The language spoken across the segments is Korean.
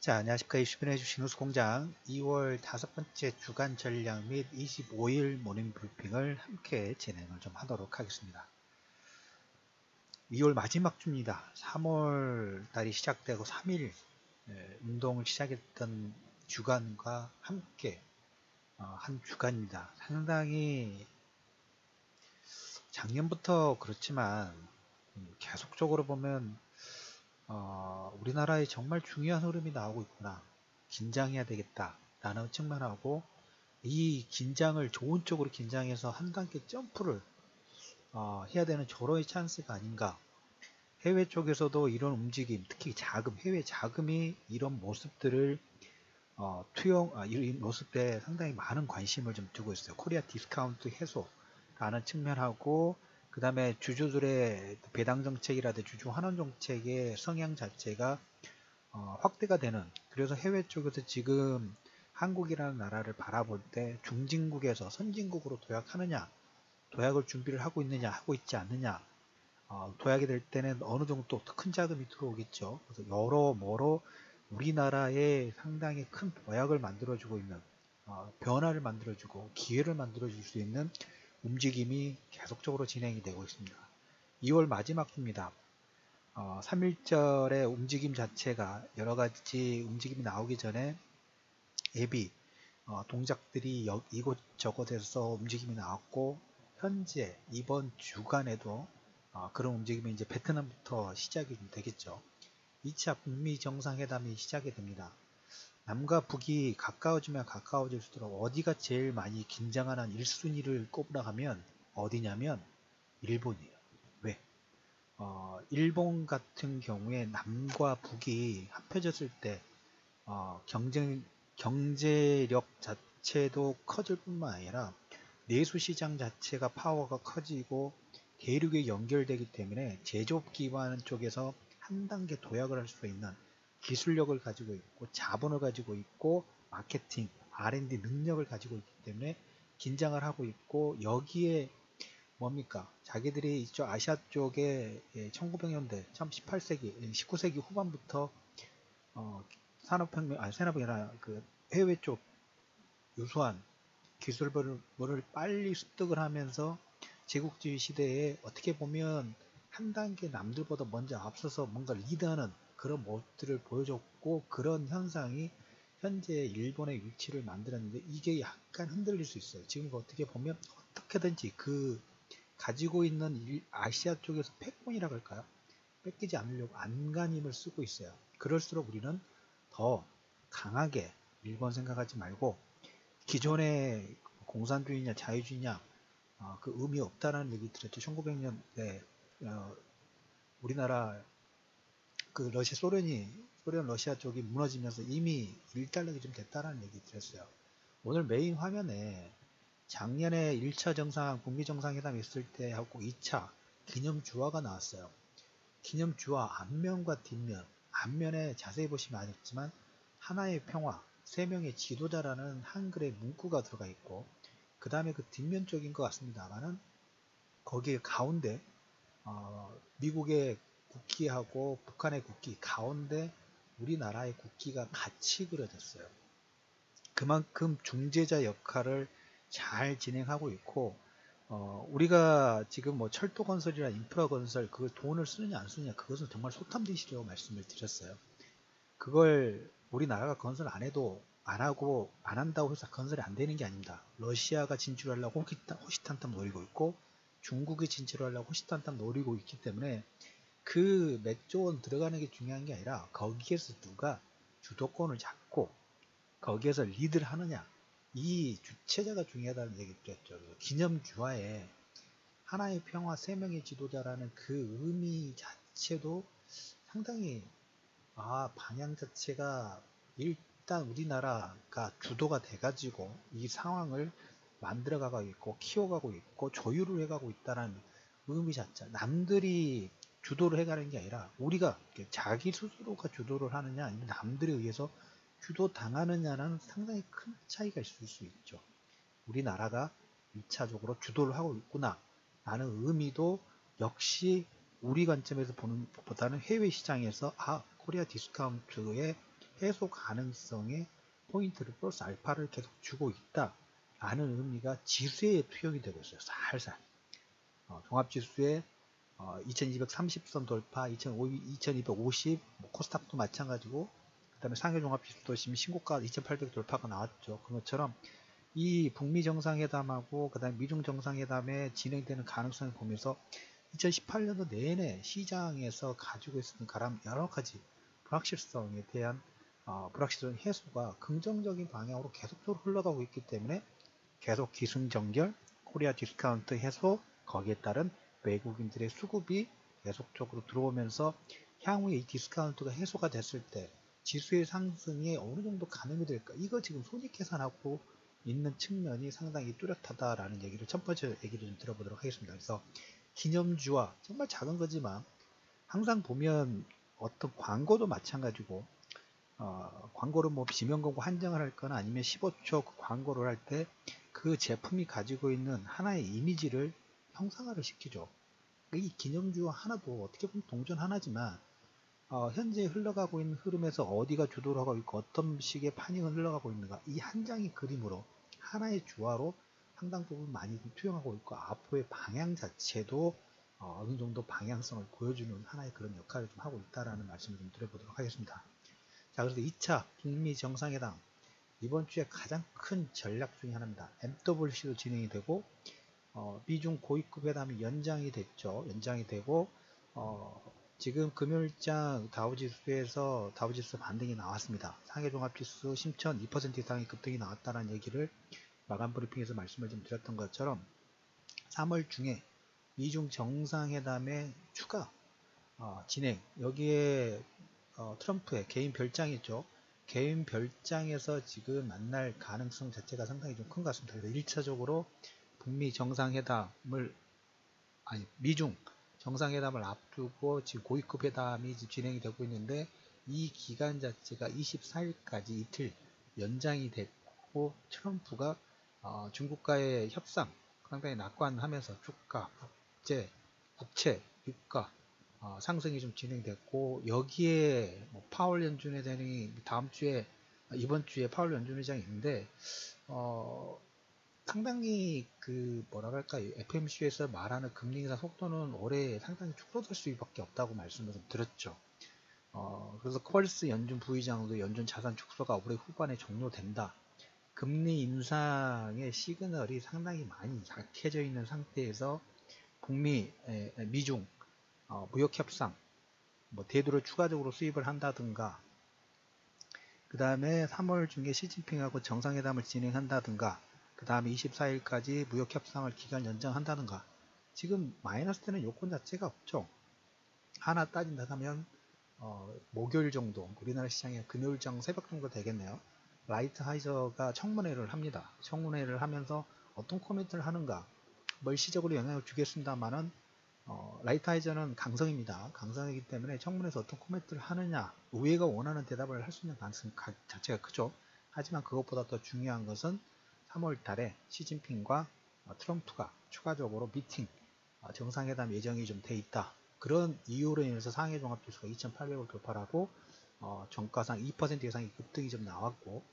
자, 안녕하십니까. 20분 해주신 우수공장 2월 다섯 번째 주간 전략 및 25일 모닝 브리핑을 함께 진행을 좀 하도록 하겠습니다. 2월 마지막 주입니다. 3월 달이 시작되고 3일 예, 운동을 시작했던 주간과 함께 어, 한 주간입니다. 상당히 작년부터 그렇지만 음, 계속적으로 보면 어, 우리나라에 정말 중요한 흐름이 나오고 있구나. 긴장해야 되겠다. 라는 측면하고 이 긴장을 좋은 쪽으로 긴장해서 한 단계 점프를 어, 해야 되는 절호의 찬스가 아닌가. 해외 쪽에서도 이런 움직임, 특히 자금, 해외 자금이 이런 모습들을 어, 투영, 아, 이런 모습에 상당히 많은 관심을 좀 두고 있어요. 코리아 디스카운트 해소라는 측면하고 그 다음에 주주들의 배당 정책이라든지 주주 환원 정책의 성향 자체가 어, 확대가 되는 그래서 해외 쪽에서 지금 한국이라는 나라를 바라볼 때 중진국에서 선진국으로 도약하느냐 도약을 준비를 하고 있느냐 하고 있지 않느냐 어, 도약이 될 때는 어느 정도 큰 자금이 들어오겠죠. 그래서 여러모로 우리나라에 상당히 큰 도약을 만들어주고 있는 어, 변화를 만들어주고 기회를 만들어줄 수 있는 움직임이 계속적으로 진행이 되고 있습니다. 2월 마지막 주입니다. 어, 3일절의 움직임 자체가 여러 가지 움직임이 나오기 전에 앱이 어, 동작들이 이곳저곳에서 움직임이 나왔고 현재 이번 주간에도 어, 그런 움직임이 이제 베트남부터 시작이 되겠죠. 2차 북미 정상회담이 시작이 됩니다. 남과 북이 가까워지면 가까워질수록 어디가 제일 많이 긴장하는 1순위를 꼽으라 하면 어디냐면 일본이에요. 왜? 어, 일본 같은 경우에 남과 북이 합해졌을 때 어, 경쟁, 경제력 자체도 커질 뿐만 아니라 내수시장 자체가 파워가 커지고 대륙에 연결되기 때문에 제조업 기반 쪽에서 한 단계 도약을 할 수 있는 기술력을 가지고 있고 자본을 가지고 있고 마케팅, R&D 능력을 가지고 있기 때문에 긴장을 하고 있고 여기에 뭡니까? 자기들이 이쪽 아시아 쪽에 1900년대, 참 18세기, 19세기 후반부터 어, 산업혁명, 아니 산업이 아니라 그 해외 쪽 유수한 기술을 빨리 습득을 하면서 제국주의 시대에 어떻게 보면 한 단계 남들보다 먼저 앞서서 뭔가 리드하는 그런 모습들을 보여줬고 그런 현상이 현재 일본의 위치를 만들었는데 이게 약간 흔들릴 수 있어요. 지금 어떻게 보면 어떻게든지 그 가지고 있는 아시아 쪽에서 패권이라고 할까요? 뺏기지 않으려고 안간힘을 쓰고 있어요. 그럴수록 우리는 더 강하게 일본 생각하지 말고 기존의 공산주의냐 자유주의냐 어, 그 의미 없다라는 얘기 들었죠. 1900년대 어, 우리나라 그 러시아 소련이 소련 러시아 쪽이 무너지면서 이미 일단락이 좀 됐다라는 얘기 드렸어요. 오늘 메인 화면에 작년에 1차 정상 북미 정상회담 있을 때 하고 2차 기념 주화가 나왔어요. 기념 주화 앞면과 뒷면 앞면에 자세히 보시면 알겠지만 하나의 평화 세 명의 지도자라는 한글의 문구가 들어가 있고 그 다음에 그 뒷면 쪽인 것 같습니다만은 거기에 가운데 어, 미국의 국기하고 북한의 국기 가운데 우리나라의 국기가 같이 그려졌어요. 그만큼 중재자 역할을 잘 진행하고 있고 어, 우리가 지금 뭐 철도 건설이나 인프라 건설 그걸 돈을 쓰느냐 안 쓰느냐 그것은 정말 소탐대시라고 말씀을 드렸어요. 그걸 우리나라가 건설 안 해도 안 하고 안 한다고 해서 건설이 안 되는 게 아닙니다. 러시아가 진출하려고 호시탄탐 노리고 있고 중국이 진출하려고 호시탄탐 노리고 있기 때문에 그 몇 조 원 들어가는 게 중요한 게 아니라 거기에서 누가 주도권을 잡고 거기에서 리드를 하느냐 이 주체자가 중요하다는 얘기 드렸죠. 기념주화에 하나의 평화 세 명의 지도자라는 그 의미 자체도 상당히 아 방향 자체가 일단 우리나라가 주도가 돼가지고 이 상황을 만들어가고 있고 키워가고 있고 조율을 해가고 있다는 의미 자체 남들이 주도를 해가는 게 아니라 우리가 자기 스스로가 주도를 하느냐 아니면 남들에 의해서 주도 당하느냐는 상당히 큰 차이가 있을 수 있죠. 우리나라가 2차적으로 주도를 하고 있구나. 라는 의미도 역시 우리 관점에서 보는 것보다는 해외 시장에서 아 코리아 디스카운트의 해소 가능성에 포인트를 플러스 알파를 계속 주고 있다. 라는 의미가 지수에 투영이 되고 있어요. 살살. 어, 종합지수에 어, 2230선 돌파 2250 뭐 코스닥도 마찬가지고 그 다음에 상해 종합지수도 지금 신고가 2800 돌파가 나왔죠. 그런 것처럼 이 북미 정상회담하고 그 다음에 미중 정상회담에 진행되는 가능성을 보면서 2018년도 내내 시장에서 가지고 있었던 가람 여러 가지 불확실성에 대한 어, 불확실성 해소가 긍정적인 방향으로 계속적으로 흘러가고 있기 때문에 계속 기승전결, 코리아 디스카운트 해소, 거기에 따른 외국인들의 수급이 계속적으로 들어오면서 향후에 이 디스카운트가 해소가 됐을 때 지수의 상승이 어느 정도 가능이 될까? 이거 지금 손익 계산하고 있는 측면이 상당히 뚜렷하다라는 얘기를 첫 번째 얘기를 좀 들어보도록 하겠습니다. 그래서 기념주와 정말 작은 거지만 항상 보면 어떤 광고도 마찬가지고 어, 광고를 뭐 비명 광고 한정을 할 거나 아니면 15초 그 광고를 할 때 그 제품이 가지고 있는 하나의 이미지를 형상화를 시키죠. 이 기념주와 하나도 어떻게 보면 동전 하나지만 어, 현재 흘러가고 있는 흐름에서 어디가 주도를 하고 있고 어떤 식의 판이가 흘러가고 있는가 이 한 장의 그림으로 하나의 주화로 상당 부분 많이 투영하고 있고 앞으로의 방향 자체도 어, 느 정도 방향성을 보여주는 하나의 그런 역할을 좀 하고 있다라는 말씀을 좀 드려보도록 하겠습니다. 자, 그래서 2차 북미 정상회담 이번 주에 가장 큰 전략 중의 하나입니다. MWC도 진행이 되고 어, 미중 고위급 회담이 연장이 됐죠. 연장이 되고 어, 지금 금요일장 다우지수에서 다우지수 반등이 나왔습니다. 상해종합지수 심천 2% 이상의 급등이 나왔다는 얘기를 마감 브리핑에서 말씀을 좀 드렸던 것처럼 3월 중에 미중 정상회담의 추가 어, 진행 여기에 어, 트럼프의 개인 별장이 있죠. 개인 별장에서 지금 만날 가능성 자체가 상당히 좀 큰 것 같습니다. 그래서 1차적으로 북미 정상회담을 아니 미중 정상회담을 앞두고 지금 고위급 회담이 진행이 되고 있는데 이 기간 자체가 24일까지 이틀 연장이 됐고 트럼프가 어, 중국과의 협상 상당히 낙관하면서 주가, 국제, 국채, 유가 어, 상승이 좀 진행됐고 여기에 뭐 파월 연준 회장이 다음 주에 이번 주에 파월 연준 회장이 있는데 어, 상당히 그 뭐라 할까요 FMC에서 말하는 금리 인사 속도는 올해 상당히 축소될 수밖에 없다고 말씀을 좀 드렸죠. 어, 그래서 퀄스 연준 부의장도 연준 자산 축소가 올해 후반에 종료된다. 금리 인상의 시그널이 상당히 많이 약해져 있는 상태에서 북미, 에, 미중 어, 무역 협상, 뭐 대두를 추가적으로 수입을 한다든가, 그 다음에 3월 중에 시진핑하고 정상회담을 진행한다든가, 그 다음에 24일까지 무역 협상을 기간 연장한다든가 지금 마이너스 되는 요건 자체가 없죠. 하나 따진다 하면 어, 목요일 정도 우리나라 시장에 금요일 정 새벽 정도 되겠네요. 라이트 하이저가 청문회를 합니다. 청문회를 하면서 어떤 코멘트를 하는가 멀시적으로 영향을 주겠습니다만은 어, 라이트 하이저는 강성입니다. 강성이기 때문에 청문회에서 어떤 코멘트를 하느냐 의회가 원하는 대답을 할 수 있는 가능성 자체가 크죠. 하지만 그것보다 더 중요한 것은 3월 달에 시진핑과 어, 트럼프가 추가적으로 미팅 어, 정상회담 예정이 좀 돼 있다. 그런 이유로 인해서 상해 종합지수가 2,800을 돌파하고 어, 정가상 2% 이상의 급등이 좀 나왔고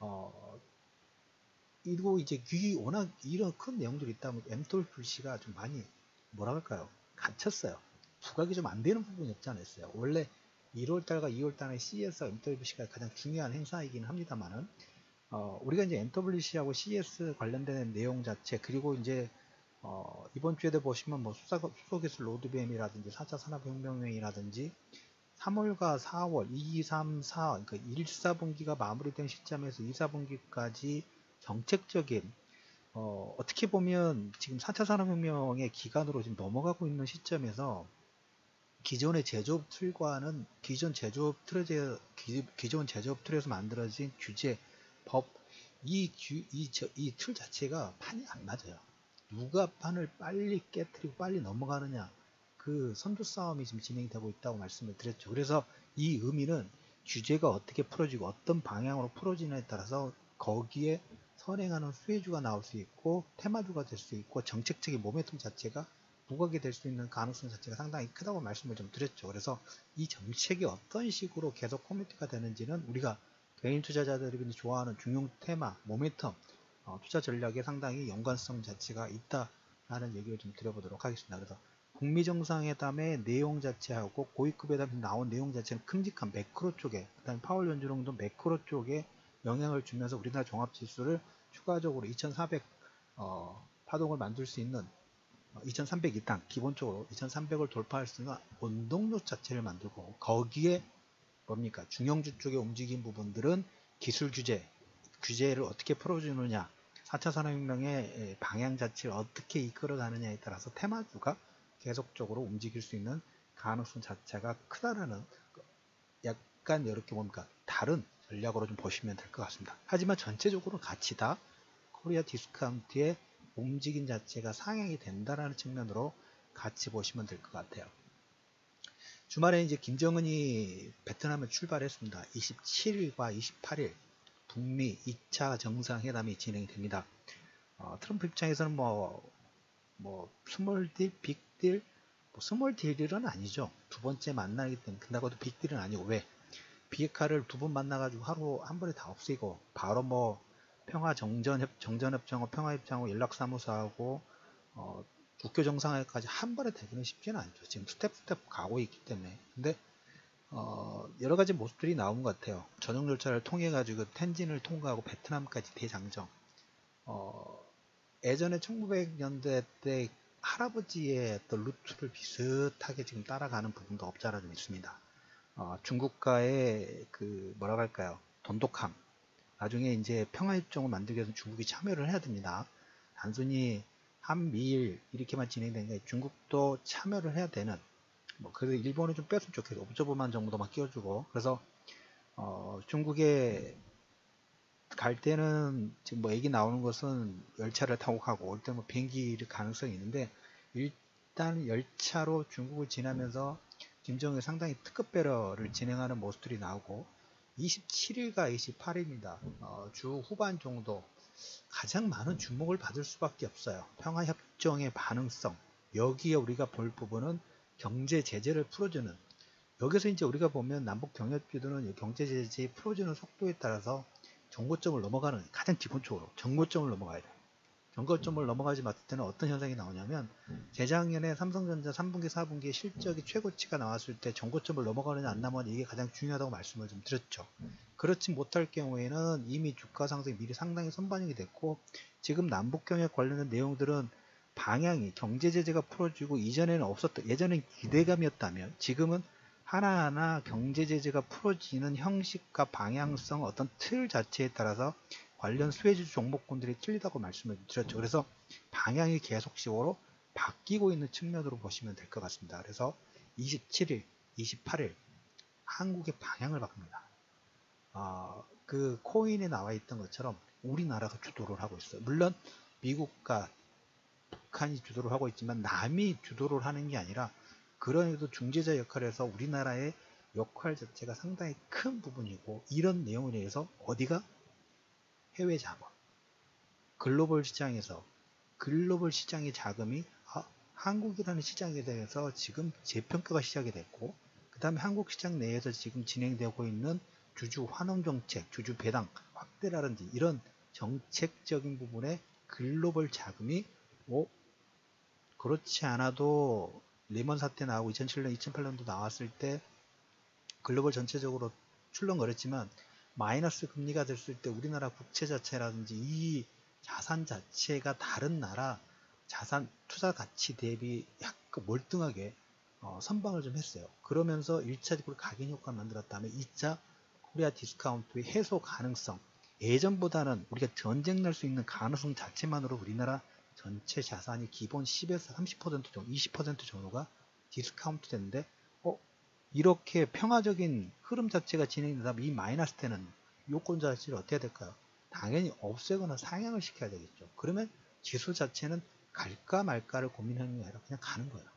어, 이거 이제 귀 워낙 이런 큰 내용들이 있다면 MWC가 좀 많이 뭐라 할까요? 갇혔어요. 부각이 좀 안 되는 부분이 없지 않았어요. 원래 1월달과 2월달에 CES, MWC가 가장 중요한 행사이긴 합니다만은 어, 우리가 이제 MWC하고 CS 관련된 내용 자체 그리고 이제 어, 이번 주에도 보시면 뭐 수사, 수소기술 로드맵이라든지 4차 산업혁명회의라든지 3월과 4월 2, 3, 4 그러니까 1, 4분기가 마무리된 시점에서 2, 4분기까지 정책적인 어, 어떻게 보면 지금 4차 산업혁명의 기간으로 지금 넘어가고 있는 시점에서 기존의 제조업 틀과는 기존 제조업 틀에 기존 제조업 틀에서 만들어진 규제 법, 이, 이, 이틀 자체가 판이 안 맞아요. 누가 판을 빨리 깨뜨리고 빨리 넘어가느냐. 그 선두 싸움이 지금 진행이 되고 있다고 말씀을 드렸죠. 그래서 이 의미는 규제가 어떻게 풀어지고 어떤 방향으로 풀어지느냐에 따라서 거기에 선행하는 수혜주가 나올 수 있고 테마주가 될 수 있고 정책적인 모멘텀 자체가 부각이 될 수 있는 가능성 자체가 상당히 크다고 말씀을 좀 드렸죠. 그래서 이 정책이 어떤 식으로 계속 커뮤니티가 되는지는 우리가 개인 투자자들이 좋아하는 중용 테마, 모멘텀, 어, 투자 전략에 상당히 연관성 자체가 있다라는 얘기를 좀 드려보도록 하겠습니다. 그래서 북미 정상회담의 내용 자체하고 고위급 회담에 나온 내용 자체는 큼직한 매크로 쪽에, 그다음에 파월 연준홍도 매크로 쪽에 영향을 주면서 우리나라 종합지수를 추가적으로 2,400 어, 파동을 만들 수 있는 2300 이상 기본적으로 2300을 돌파할 수 있는 원동력 자체를 만들고 거기에 뭡니까 중형주 쪽에 움직인 부분들은 기술 규제 규제를 어떻게 풀어주느냐 4차 산업혁명의 방향 자체를 어떻게 이끌어가느냐에 따라서 테마주가 계속적으로 움직일 수 있는 가능성 자체가 크다라는 약간 이렇게 뭡니까 다른 전략으로 좀 보시면 될 것 같습니다. 하지만 전체적으로 같이 다 코리아 디스카운트의 움직임 자체가 상향이 된다라는 측면으로 같이 보시면 될 것 같아요. 주말에 이제 김정은이 베트남을 출발했습니다. 27일과 28일 북미 2차 정상회담이 진행이 됩니다. 어, 트럼프 입장에서는 뭐, 뭐, 스몰 딜, 빅 딜, 뭐 스몰 딜은 아니죠. 두 번째 만나기 때문에, 근다고도 빅 딜은 아니고, 왜? 비핵화를 두 번 만나가지고 하루 한 번에 다 없애고, 바로 뭐, 평화 정전협 정전협정하고 평화협정하고 연락사무소하고 어, 국교 정상회까지 한 번에 되기는 쉽지는 않죠. 지금 스텝 스텝 가고 있기 때문에. 근데 어, 여러 가지 모습들이 나온 것 같아요. 전용 절차를 통해 가지고 텐진을 통과하고 베트남까지 대장정. 어, 예전에 1900년대 때 할아버지의 어떤 루트를 비슷하게 지금 따라가는 부분도 없지 않아 좀 있습니다. 어, 중국과의 그 뭐라고 할까요? 돈독함, 나중에 이제 평화협정을 만들기 위해서 중국이 참여를 해야 됩니다. 단순히 한미일 이렇게만 진행되는 게 중국도 참여를 해야 되는 뭐 그래도 일본은 좀 뺐으면 좋겠어 옵저버만 정도만 끼워주고 그래서 어 중국에 갈 때는 지금 뭐 얘기 나오는 것은 열차를 타고 가고 올 때는 뭐 비행기 가능성이 있는데 일단 열차로 중국을 지나면서 김정은 상당히 특급 배러를 진행하는 모습들이 나오고 27일과 28일입니다. 어, 주 후반 정도 가장 많은 주목을 받을 수밖에 없어요. 평화협정의 반응성 여기에 우리가 볼 부분은 경제 제재를 풀어주는 여기서 이제 우리가 보면 남북 경협주들은 경제 제재 풀어주는 속도에 따라서 정고점을 넘어가는 가장 기본적으로 정고점을 넘어가야 돼요. 경고점을 넘어가지 못할 때는 어떤 현상이 나오냐면 재작년에 삼성전자 3분기 4분기 실적이 최고치가 나왔을 때 정고점을 넘어가느냐 안 나면 이게 가장 중요하다고 말씀을 좀 드렸죠. 그렇지 못할 경우에는 이미 주가 상승이 미리 상당히 선반영이 됐고 지금 남북 경협 관련된 내용들은 방향이 경제 제재가 풀어지고 이전에는 없었던 예전엔 기대감이었다면 지금은 하나하나 경제 제재가 풀어지는 형식과 방향성 어떤 틀 자체에 따라서 관련 수혜주 종목군들이 틀리다고 말씀을 드렸죠. 그래서 방향이 계속적으로 바뀌고 있는 측면으로 보시면 될 것 같습니다. 그래서 27일, 28일 한국의 방향을 바꿉니다. 어, 그 코인에 나와 있던 것처럼 우리나라가 주도를 하고 있어요. 물론 미국과 북한이 주도를 하고 있지만 남이 주도를 하는 게 아니라 그런에도 중재자 역할을 해서 우리나라의 역할 자체가 상당히 큰 부분이고 이런 내용에 대해서 어디가 해외 자본, 글로벌 시장에서 글로벌 시장의 자금이 아, 한국이라는 시장에 대해서 지금 재평가가 시작이 됐고 그 다음에 한국 시장 내에서 지금 진행되고 있는 주주 환원 정책, 주주 배당 확대라든지 이런 정책적인 부분에 글로벌 자금이 뭐 그렇지 않아도 레먼 사태 나오고 2007년, 2008년도 나왔을 때 글로벌 전체적으로 출렁거렸지만 마이너스 금리가 됐을 때 우리나라 국채 자체라든지 이 자산 자체가 다른 나라 자산 투자 가치 대비 약간 멀뚱하게 어, 선방을 좀 했어요. 그러면서 1차적으로 각인 효과를 만들었다면 2차 코리아 디스카운트의 해소 가능성 예전보다는 우리가 전쟁 날 수 있는 가능성 자체만으로 우리나라 전체 자산이 기본 10에서 30% 정도, 20% 정도가 디스카운트 됐는데 이렇게 평화적인 흐름 자체가 진행된다면 이 마이너스 때는 요건 자체를 어떻게 해야 될까요? 당연히 없애거나 상향을 시켜야 되겠죠. 그러면 지수 자체는 갈까 말까를 고민하는 게 아니라 그냥 가는 거예요.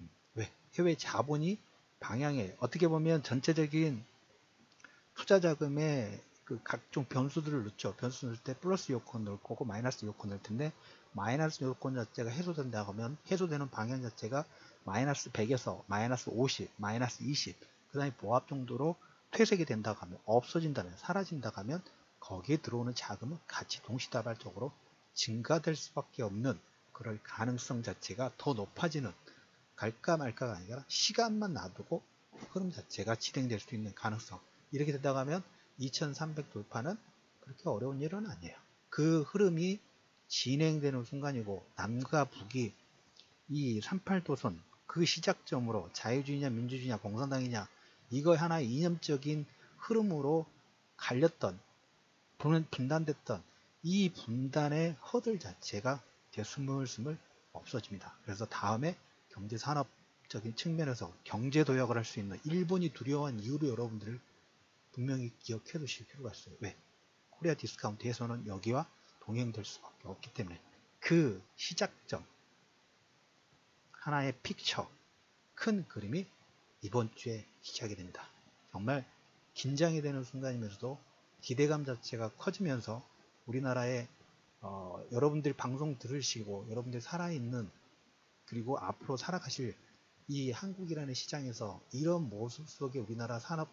음, 왜? 해외 자본이 방향에 어떻게 보면 전체적인 투자 자금의 그 각종 변수들을 넣죠. 변수 넣을 때 플러스 요건 넣을 거고 마이너스 요건 넣을 텐데 마이너스 요건 자체가 해소된다 하면 해소되는 방향 자체가 마이너스 100에서 마이너스 50, 마이너스 20, 그 다음에 보합 정도로 퇴색이 된다고 하면 없어진다면 사라진다고 하면 거기에 들어오는 자금은 같이 동시다발적으로 증가될 수밖에 없는 그럴 가능성 자체가 더 높아지는 갈까 말까가 아니라 시간만 놔두고 흐름 자체가 진행될 수 있는 가능성 이렇게 된다고 하면 2300 돌파는 그렇게 어려운 일은 아니에요. 그 흐름이 진행되는 순간이고 남과 북이 이 38도선 그 시작점으로 자유주의냐 민주주의냐 공산당이냐 이거 하나의 이념적인 흐름으로 갈렸던 분단됐던 이 분단의 허들 자체가 이제 스물스물 없어집니다. 그래서 다음에 경제산업적인 측면에서 경제도약을 할 수 있는 일본이 두려워한 이유를 여러분들 분명히 기억해 두실 필요가 있어요. 왜? 코리아 디스카운트에서는 여기와 동행될 수밖에 없기 때문에 그 시작점 하나의 픽처 큰 그림이 이번 주에 시작이 됩니다. 정말 긴장이 되는 순간이면서도 기대감 자체가 커지면서 우리나라의 어, 여러분들 방송 들으시고 여러분들 살아있는 그리고 앞으로 살아가실 이 한국이라는 시장에서 이런 모습 속에 우리나라 산업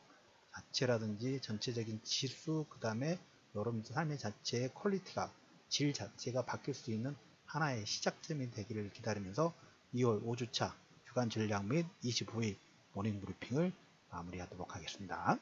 자체라든지 전체적인 지수 그 다음에 여러분들 삶의 자체의 퀄리티가 질 자체가 바뀔 수 있는 하나의 시작점이 되기를 기다리면서 2월 5주차 주간 전략 및 25일 모닝 브리핑을 마무리하도록 하겠습니다.